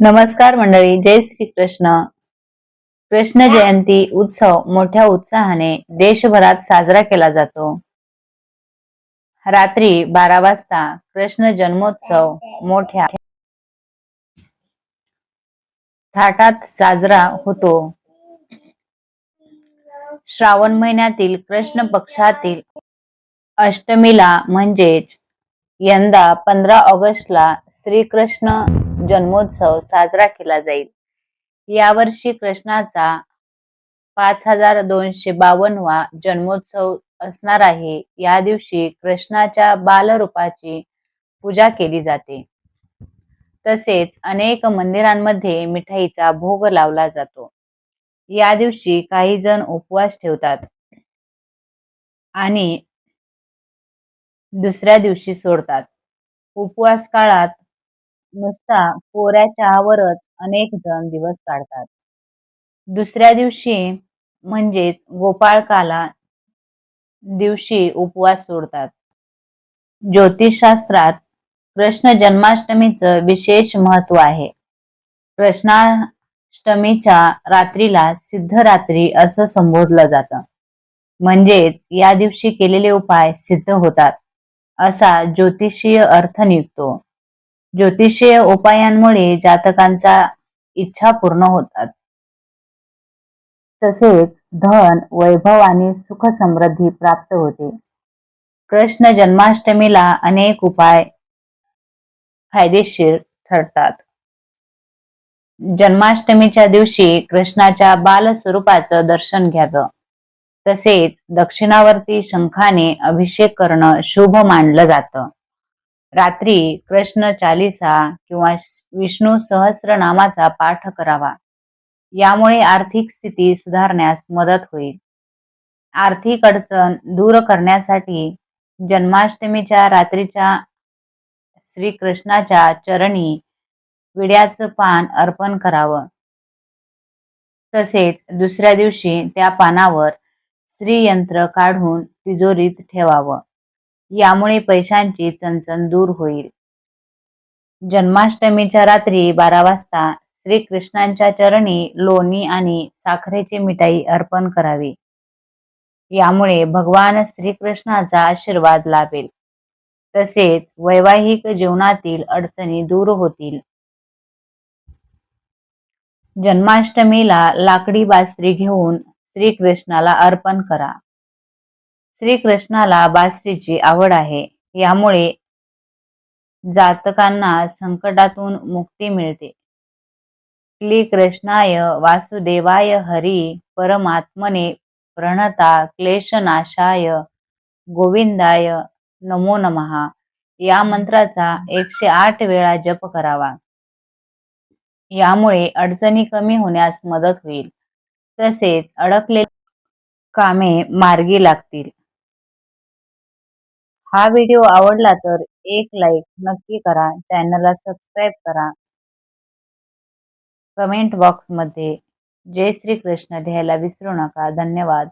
नमस्कार मंडळी जय श्री कृष्ण कृष्ण जयंती उत्सव मोठ्या उत्साहाने देशभरात साजरा केला जातो. रात्री बारा वाजता कृष्ण जन्मोत्सव मोठ्या थाटात साजरा होतो. श्रावण महिन्यातील कृष्ण पक्षातील अष्टमीला म्हणजेच यंदा पंधरा ऑगस्टला श्रीकृष्ण जन्मोत्सव साजरा केला जाईल. यावर्षी कृष्णाचा पाच हजार दोनशे बावन्नवा जन्मोत्सव असणार आहे. या दिवशी कृष्णाच्या बालरूपाची पूजा केली जाते. तसेच अनेक मंदिरांमध्ये मिठाईचा भोग लावला जातो. या दिवशी काही जण उपवास ठेवतात आणि दुसऱ्या दिवशी सोडतात. उपवास काळात नुसता कोऱ्या चहावरच अनेक जण दिवस काढतात. दुसऱ्या दिवशी म्हणजेच गोपाळकाला दिवशी उपवास सोडतात. ज्योतिषशास्त्रात कृष्ण जन्माष्टमीचं विशेष महत्त्व आहे. कृष्णाष्टमीच्या रात्रीला सिद्धरात्री असं संबोधलं जातं. म्हणजेच या दिवशी केलेले उपाय सिद्ध होतात असा ज्योतिषीय अर्थ निघतो. ज्योतिषीय उपायांमुळे जातकांचा इच्छा पूर्ण होतात. तसेच धन वैभव आणि सुख समृद्धी प्राप्त होते. कृष्ण जन्माष्टमीला अनेक उपाय फायदेशीर ठरतात. जन्माष्टमीच्या दिवशी कृष्णाच्या बाल स्वरूपाचं दर्शन घ्यावं. तसेच दक्षिणावर्ती शंखाने अभिषेक करणं शुभ मानलं जातं. रात्री कृष्ण चालिसा किंवा विष्णू सहस्रनामाचा पाठ करावा. यामुळे आर्थिक स्थिती सुधारण्यास मदत होईल. आर्थिक अडचण दूर करण्यासाठी जन्माष्टमीच्या रात्रीच्या श्रीकृष्णाच्या चरणी विड्याचं पान अर्पण करावं. तसेच दुसऱ्या दिवशी त्या पानावर श्रीयंत्र काढून तिजोरीत ठेवावं. यामुळे पैशांची चणचण दूर होईल. जन्माष्टमीच्या रात्री बारा वाजता श्रीकृष्णांच्या चरणी लोणी आणि साखरेची मिठाई अर्पण करावी. यामुळे भगवान श्रीकृष्णाचा आशीर्वाद लाभेल. तसेच वैवाहिक जीवनातील अडचणी दूर होतील. जन्माष्टमीला लाकडी बासरी घेऊन श्रीकृष्णाला अर्पण करा. श्रीकृष्णाला बासरीची आवड आहे. यामुळे जातकांना संकटातून मुक्ती मिळते. श्री कृष्णाय वासुदेवाय हरी परमात्मने प्रणता क्लेशनाशाय गोविंदाय नमो नमहा या मंत्राचा एकशे आठ वेळा जप करावा. यामुळे अडचणी कमी होण्यास मदत होईल. तसेच अडकले कामे मार्गी लागतील. हा व्हिडिओ आवडला तर एक लाईक नक्की करा. चॅनलला सबस्क्राईब करा. कमेंट बॉक्समध्ये जय श्री कृष्ण लिहायला विसरू नका. धन्यवाद.